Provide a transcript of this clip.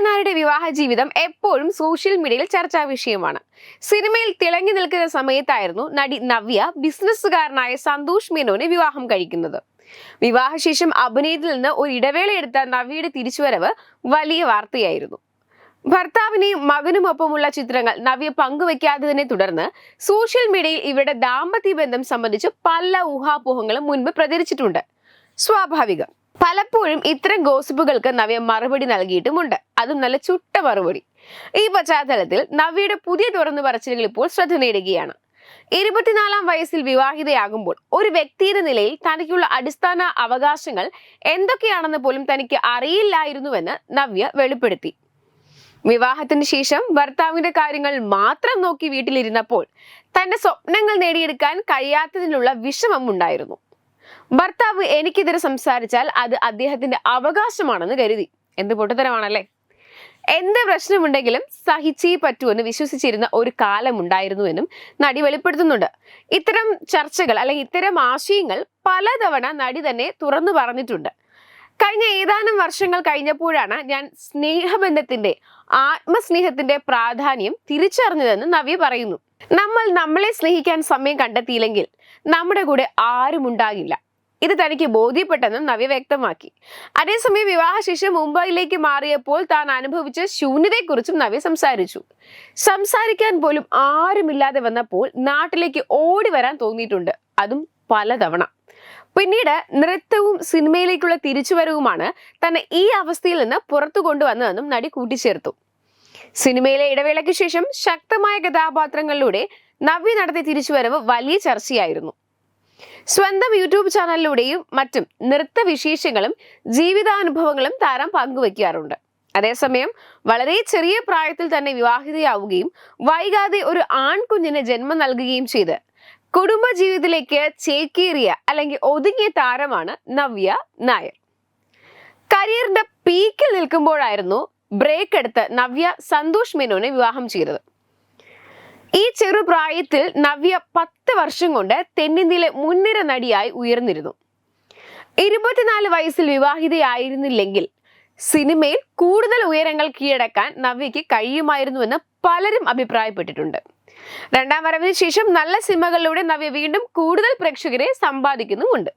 നായരുടെ വിവാഹ ജീവിതം എപ്പോഴും സോഷ്യൽ മീഡിയയിൽ ചർച്ചാ വിഷയമാണ്. സിനിമയിൽ തിളങ്ങി നിൽക്കുന്ന സമയത്തായിരുന്നു നടി നവ്യ ബിസിനസ്സുകാരനായ സന്തോഷ് മേനോനെ വിവാഹം കഴിക്കുന്നത്. വിവാഹശേഷം അഭിനയത്തിൽ നിന്ന് ഒരു ഇടവേള എടുത്ത നവ്യയുടെ തിരിച്ചുവരവ് വലിയ വാർത്തയായിരുന്നു. ഭർത്താവിനെയും മകനുമൊപ്പമുള്ള ചിത്രങ്ങൾ നവ്യ പങ്കുവെക്കാത്തതിനെ തുടർന്ന് സോഷ്യൽ മീഡിയയിൽ ഇവരുടെ ദാമ്പത്യ ബന്ധം സംബന്ധിച്ച് പല ഊഹാപോഹങ്ങളും മുൻപ് പ്രചരിച്ചിട്ടുണ്ട്. സ്വാഭാവികം. പലപ്പോഴും ഇത്തരം ഗോസിപ്പുകൾക്ക് നവ്യ മറുപടി നൽകിയിട്ടുമുണ്ട്. അതും നല്ല ചുട്ട മറുപടി. ഈ പശ്ചാത്തലത്തിൽ നവ്യയുടെ പുതിയ തുറന്നു പറച്ചിലുകൾ ഇപ്പോൾ ശ്രദ്ധ നേടുകയാണ്. ഇരുപത്തിനാലാം വയസ്സിൽ വിവാഹിതയാകുമ്പോൾ ഒരു വ്യക്തിയുടെ നിലയിൽ തനിക്കുള്ള അടിസ്ഥാന അവകാശങ്ങൾ എന്തൊക്കെയാണെന്ന് പോലും തനിക്ക് അറിയില്ലായിരുന്നുവെന്ന് നവ്യ വെളിപ്പെടുത്തി. വിവാഹത്തിന് ശേഷം ഭർത്താവിന്റെ കാര്യങ്ങൾ മാത്രം നോക്കി വീട്ടിലിരുന്നപ്പോൾ തന്റെ സ്വപ്നങ്ങൾ നേടിയെടുക്കാൻ കഴിയാത്തതിനുള്ള വിഷമം ഉണ്ടായിരുന്നു. ഭർത്താവ് എനിക്കെതിരെ സംസാരിച്ചാൽ അത് അദ്ദേഹത്തിന്റെ അവകാശമാണെന്ന് കരുതി. എന്ത് പൊട്ടുത്തരമാണല്ലേ? എന്ത് പ്രശ്നമുണ്ടെങ്കിലും സഹിച്ചേ പറ്റുമെന്ന് വിശ്വസിച്ചിരുന്ന ഒരു കാലം ഉണ്ടായിരുന്നുവെന്നും നടി വെളിപ്പെടുത്തുന്നുണ്ട്. ഇത്തരം ചർച്ചകൾ അല്ലെങ്കിൽ ഇത്തരം ആശയങ്ങൾ പലതവണ നടി തന്നെ തുറന്നു പറഞ്ഞിട്ടുണ്ട്. കഴിഞ്ഞ ഏതാനും വർഷങ്ങൾ കഴിഞ്ഞപ്പോഴാണ് ഞാൻ സ്നേഹബന്ധത്തിന്റെ ആത്മസ്നേഹത്തിന്റെ പ്രാധാന്യം തിരിച്ചറിഞ്ഞതെന്ന് നവ്യ പറയുന്നു. നമ്മൾ നമ്മളെ സ്നേഹിക്കാൻ സമയം കണ്ടെത്തിയില്ലെങ്കിൽ നമ്മുടെ കൂടെ ആരും ഉണ്ടാകില്ല. ഇത് തനിക്ക് ബോധ്യപ്പെട്ടെന്നും നവ്യ വ്യക്തമാക്കി. അതേസമയം വിവാഹശേഷം മുംബൈയിലേക്ക് മാറിയപ്പോൾ താൻ അനുഭവിച്ച ശൂന്യതയെക്കുറിച്ചും നവ്യ സംസാരിച്ചു. സംസാരിക്കാൻ പോലും ആരുമില്ലാതെ വന്നപ്പോൾ നാട്ടിലേക്ക് ഓടി വരാൻ തോന്നിയിട്ടുണ്ട്. അതും പലതവണ. പിന്നീട് നൃത്തവും സിനിമയിലേക്കുള്ള തിരിച്ചുവരവുമാണ് തന്നെ ഈ അവസ്ഥയിൽ നിന്ന് പുറത്തു കൊണ്ടുവന്നതെന്നും നടി കൂട്ടിച്ചേർത്തു. സിനിമയിലെ ഇടവേളയ്ക്ക് ശേഷം ശക്തമായ കഥാപാത്രങ്ങളിലൂടെ നവ്യ നടത്തിയ തിരിച്ചുവരവ് വലിയ ചർച്ചയായിരുന്നു. സ്വന്തം യൂട്യൂബ് ചാനലിലൂടെയും മറ്റും നൃത്ത വിശേഷങ്ങളും ജീവിതാനുഭവങ്ങളും താരം പങ്കുവെക്കാറുണ്ട്. അതേസമയം വളരെ ചെറിയ പ്രായത്തിൽ തന്നെ വിവാഹിതയാവുകയും വൈകാതെ ഒരു ആൺകുഞ്ഞിന് ജന്മം നൽകുകയും ചെയ്ത് കുടുംബ ജീവിതത്തിലേക്ക് ചേക്കേറിയ അല്ലെങ്കിൽ ഒതുങ്ങിയ താരമാണ് നവ്യ നായർ. കരിയറിന്റെ പീക്കിൽ നിൽക്കുമ്പോഴായിരുന്നു ബ്രേക്ക് എടുത്ത് നവ്യ സന്തോഷ് മേനോനെ വിവാഹം ചെയ്തത്. ഈ ചെറുപ്രായത്തിൽ നവ്യ പത്ത് വർഷം കൊണ്ട് തെന്നിന്ത്യയിലെ മുൻനിര നടിയായി ഉയർന്നിരുന്നു. ഇരുപത്തിനാല് വയസ്സിൽ വിവാഹിതയായിരുന്നില്ലെങ്കിൽ സിനിമയിൽ കൂടുതൽ ഉയരങ്ങൾ കീഴടക്കാൻ നവ്യയ്ക്ക് കഴിയുമായിരുന്നുവെന്ന് പലരും അഭിപ്രായപ്പെട്ടിട്ടുണ്ട്. രണ്ടാം വരവിന് ശേഷം നല്ല സിനിമകളിലൂടെ നവ്യ വീണ്ടും കൂടുതൽ പ്രേക്ഷകരെ സമ്പാദിക്കുന്നുമുണ്ട്.